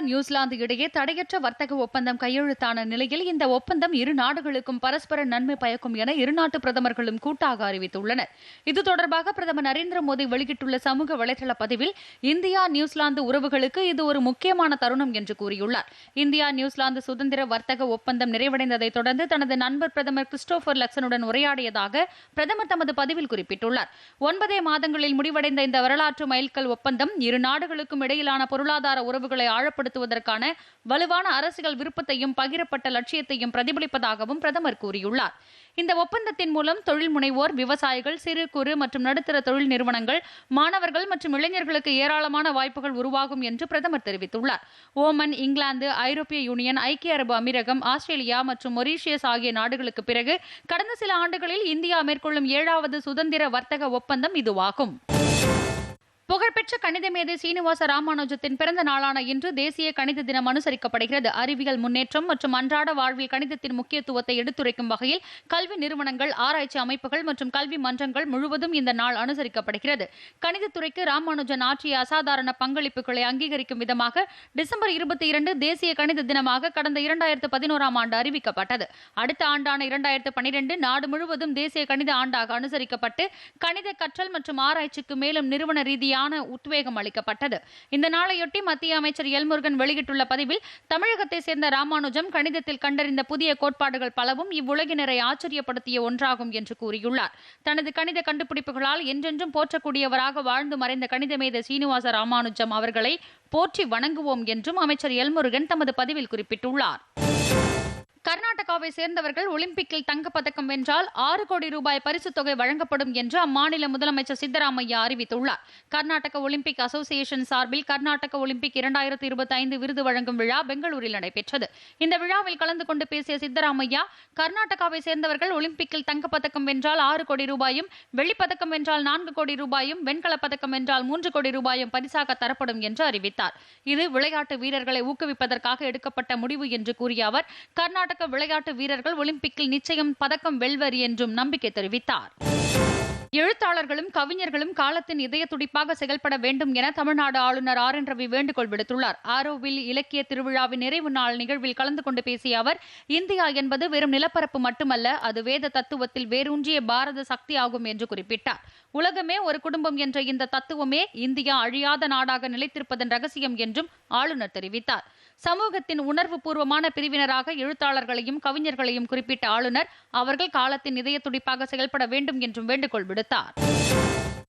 India New Zealand இடையே தடையற்ற வர்த்தக ஒப்பந்தம் கையெழுத்தான நிலையில் இந்த ஒப்பந்தம் இரு நாடுகளுக்கும் பரஸ்பர நன்மை பயக்கும் என இரு நாட்டு பிரதமர்களும் கூட்டாக அறிவித்துள்ளனர். இது தொடர்பாக பிரதமர் நரேந்திர மோடி வெளியிட்டுள்ள சமூக வலைதள பதிவில் இந்தியா நியூசிலாந்து உறவுகளுக்கு இது ஒரு முக்கியமான தருணம் என்று கூறியுள்ளார். இந்தியா நியூசிலாந்து சுதந்திர வர்த்தக ஒப்பந்தம் நிறைவடைந்ததை தொடர்ந்து தனது நண்பர் பிரதமர் கிறிஸ்டோபர் லக்சனுடன் உரையாடியதாக பிரதமர் தமது பதிவில் குறிப்பிட்டுள்ளார். ஒன்பதே மாதங்களில் முடிவடைந்த இந்த வரலாற்று மைல்கல் ஒப்பந்தம் இரு நாடுகளுக்கும் இடையிலான பொருளாதார உறவுகளை ஆழப்படுத்துவதற்கான வலுவான அரசியல் விருப்பத்தையும் பகிரப்பட்ட லட்சியத்தையும் பிரதிபலிப்பதாகவும் பிரதமர் கூறியுள்ளார். இந்த ஒப்பந்தத்தின் மூலம் தொழில் முனைவோர் விவசாயிகள் சிறு குறு மற்றும் நடுத்தர தொழில் நிறுவனங்கள் மாணவர்கள் மற்றும் இளைஞர்களுக்கு ஏராளமான வாய்ப்புகள் உருவாகும் என்று பிரதமர் தெரிவித்துள்ளார். ஓமன் இங்கிலாந்து ஐரோப்பிய யூனியன் ஐக்கிய அரபு அமீரகம் ஆஸ்திரேலியா மற்றும் மொரீஷியஸ் ஆகிய நாடுகளுக்கு பிறகு கடந்த சில ஆண்டுகளில் இந்தியா மேற்கொள்ளும் ஏழாவது சுதந்திர வர்த்தக ஒப்பந்தம் இதுவாகும். புகழ்பெற்ற கணித மேதை சீனிவாச ராமானுஜத்தின் பிறந்த நாளான இன்று தேசிய கணித தினம் அனுசரிக்கப்படுகிறது. அறிவியல் முன்னேற்றம் மற்றும் அன்றாட வாழ்வில் கணிதத்தின் முக்கியத்துவத்தை எடுத்துரைக்கும் வகையில் கல்வி நிறுவனங்கள் ஆராய்ச்சி அமைப்புகள் மற்றும் கல்வி மன்றங்கள் முழுவதும் இந்த நாள் அனுசரிக்கப்படுகிறது. கணிதத்துறைக்கு ராமானுஜன் ஆற்றிய அசாதாரண பங்களிப்புகளை அங்கீகரிக்கும் விதமாக டிசம்பர் இருபத்தி இரண்டு தேசிய கணித தினமாக கடந்த இரண்டாயிரத்து பதினோராம் ஆண்டு அறிவிக்கப்பட்டது. அடுத்த ஆண்டான இரண்டாயிரத்து பனிரெண்டு நாடு முழுவதும் தேசிய கணித ஆண்டாக அனுசரிக்கப்பட்டு கணித கற்றல் மற்றும் ஆராய்ச்சிக்கு மேலும் நிறுவன ரீதியான சரியான உத்வேகம் அளிக்கப்பட்டது. இந்த நாளையொட்டி மத்திய அமைச்சர் எல்முருகன் வெளியிட்டுள்ள பதிவில் தமிழகத்தை சேர்ந்த ராமானுஜம் கணிதத்தில் கண்டறிந்த புதிய கோட்பாடுகள் பலவும் இவ்வுலகினரை ஆச்சரியப்படுத்திய ஒன்றாகும் என்று கூறியுள்ளார். தனது கணித கண்டுபிடிப்புகளால் என்றென்றும் போற்றக்கூடியவராக வாழ்ந்து மறைந்த கணித மேத சீனிவாச ராமானுஜம் அவர்களை போற்றி வணங்குவோம் என்றும் அமைச்சர் எல்முருகன் தமது பதிவில் குறிப்பிட்டுள்ளார். கர்நாடகாவை சேர்ந்தவர்கள் ஒலிம்பிக்கில் தங்கப்பதக்கம் வென்றால் ஆறு கோடி ரூபாய் பரிசுத் தொகை வழங்கப்படும் என்று அம்மாநில முதலமைச்சர் சித்தராமையா அறிவித்துள்ளார். கர்நாடக ஒலிம்பிக் அசோசியேஷன் சார்பில் கர்நாடக ஒலிம்பிக் இரண்டாயிரத்தி இருபத்தி ஐந்து விருது வழங்கும் விழா பெங்களூரில் நடைபெற்றது. இந்த விழாவில் கலந்து கொண்டு பேசிய சித்தராமையா கர்நாடகாவை சேர்ந்தவர்கள் ஒலிம்பிக்கில் தங்கப்பதக்கம் வென்றால் ஆறு கோடி ரூபாயும் வெள்ளிப்பதக்கம் வென்றால் நான்கு கோடி ரூபாயும் வெண்கலப் பதக்கம் வென்றால் மூன்று கோடி ரூபாயும் பரிசாக தரப்படும் என்று அறிவித்தார். இது விளையாட்டு வீரர்களை ஊக்குவிப்பதற்காக எடுக்கப்பட்ட முடிவு என்று கூறிய அவர் கர்நாடக விளையாட்டு வீரர்கள் ஒலிம்பிக்கில் நிச்சயம் பதக்கம் வெல்வர் என்றும் நம்பிக்கை தெரிவித்தார். எழுத்தாளர்களும் கவிஞர்களும் காலத்தின் இதய துடிப்பாக செயல்பட வேண்டும் என தமிழ்நாடு ஆளுநர் ஆர் என் ரவி வேண்டுகோள் விடுத்துள்ளார். ஆரோவில் இலக்கிய திருவிழாவின் நிறைவு நாள் நிகழ்வில் கலந்து கொண்டு பேசிய அவர் இந்தியா என்பது வெறும் நிலப்பரப்பு மட்டுமல்ல அது வேத தத்துவத்தில் வேரூன்றிய பாரத சக்தி ஆகும் என்று குறிப்பிட்டார். உலகமே ஒரு குடும்பம் என்ற இந்த தத்துவமே இந்தியா அழியாத நாடாக நிலைத்திருப்பதன் ரகசியம் என்றும் ஆளுநர் தெரிவித்தார். சமூகத்தின் உணர்வு பூர்வமான பிரிவினராக எழுத்தாளர்களையும் கவிஞர்களையும் குறிப்பிட்ட ஆளுநர் அவர்கள் காலத்தின் இதய துடிப்பாக செயல்பட வேண்டும் என்றும் வேண்டுகோள் விடுத்தார் கொடுத்தார்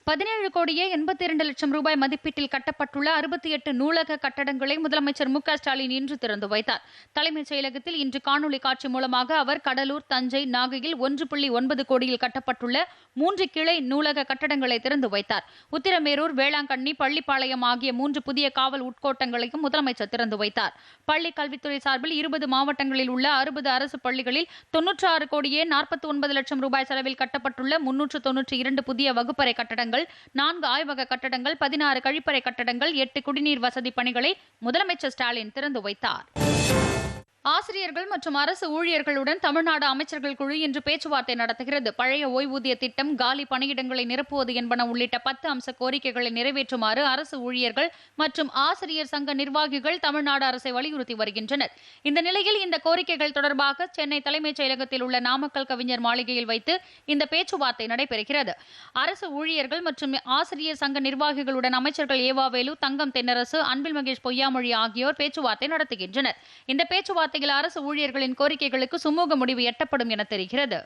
பதினேழு கோடியே எண்பத்தி இரண்டு லட்சம் ரூபாய் மதிப்பீட்டில் கட்டப்பட்டுள்ள அறுபத்தி எட்டு நூலக கட்டடங்களை முதலமைச்சர் மு ஸ்டாலின் இன்று திறந்து வைத்தார். தலைமைச் செயலகத்தில் இன்று காணொலி காட்சி மூலமாக அவர் கடலூர் தஞ்சை நாகையில் ஒன்று புள்ளி ஒன்பது கோடியில் கட்டப்பட்டுள்ள மூன்று கிளை நூலக கட்டடங்களை திறந்து வைத்தார். உத்திரமேரூர் வேளாங்கண்ணி பள்ளிப்பாளையம் ஆகிய மூன்று புதிய காவல் உட்கோட்டங்களையும் முதலமைச்சர் திறந்து வைத்தார். பள்ளி கல்வித்துறை சார்பில் இருபது மாவட்டங்களில் உள்ள அறுபது அரசு பள்ளிகளில் தொன்னூற்று ஆறு கோடியே நாற்பத்தி ஒன்பது லட்சம் ரூபாய் செலவில் கட்டப்பட்டுள்ள முன்னூற்று தொன்னூற்றி இரண்டு புதிய வகுப்பறை கட்டடங்கள் நான்கு ஆய்வக கட்டடங்கள் பதினாறு கழிப்பறை கட்டடங்கள் எட்டு குடிநீர் வசதி பணிகளை முதலமைச்சர் ஸ்டாலின் திறந்து வைத்தார். ஆசிரியர்கள் மற்றும் அரசு ஊழியர்களுடன் தமிழ்நாடு அமைச்சர்கள் குழு இன்று பேச்சுவார்த்தை நடத்துகிறது. பழைய ஓய்வூதிய திட்டம் காலி பணியிடங்களை நிரப்புவது என்பன உள்ளிட்ட பத்து அம்ச கோரிக்கைகளை நிறைவேற்றுமாறு அரசு ஊழியர்கள் மற்றும் ஆசிரியர் சங்க நிர்வாகிகள் தமிழ்நாடு அரசை வலியுறுத்தி வருகின்றனர். இந்த நிலையில் இந்த கோரிக்கைகள் தொடர்பாக சென்னை தலைமைச் செயலகத்தில் உள்ள நாமக்கல் கவிஞர் மாளிகையில் வைத்து இந்த பேச்சுவார்த்தை நடைபெறுகிறது. அரசு ஊழியர்கள் மற்றும் ஆசிரியர் சங்க நிர்வாகிகளுடன் அமைச்சர்கள் ஏவாவேலு தங்கம் தென்னரசு அன்பில் மகேஷ் பொய்யாமொழி ஆகியோர் பேச்சுவார்த்தை நடத்துகின்றனர். இந்த பேச்சுவார்த்தை வார்த்தையில் அரசு ஊழியர்களின் கோரிக்கைகளுக்கு சுமூக முடிவு எட்டப்படும் என தெரிகிறது.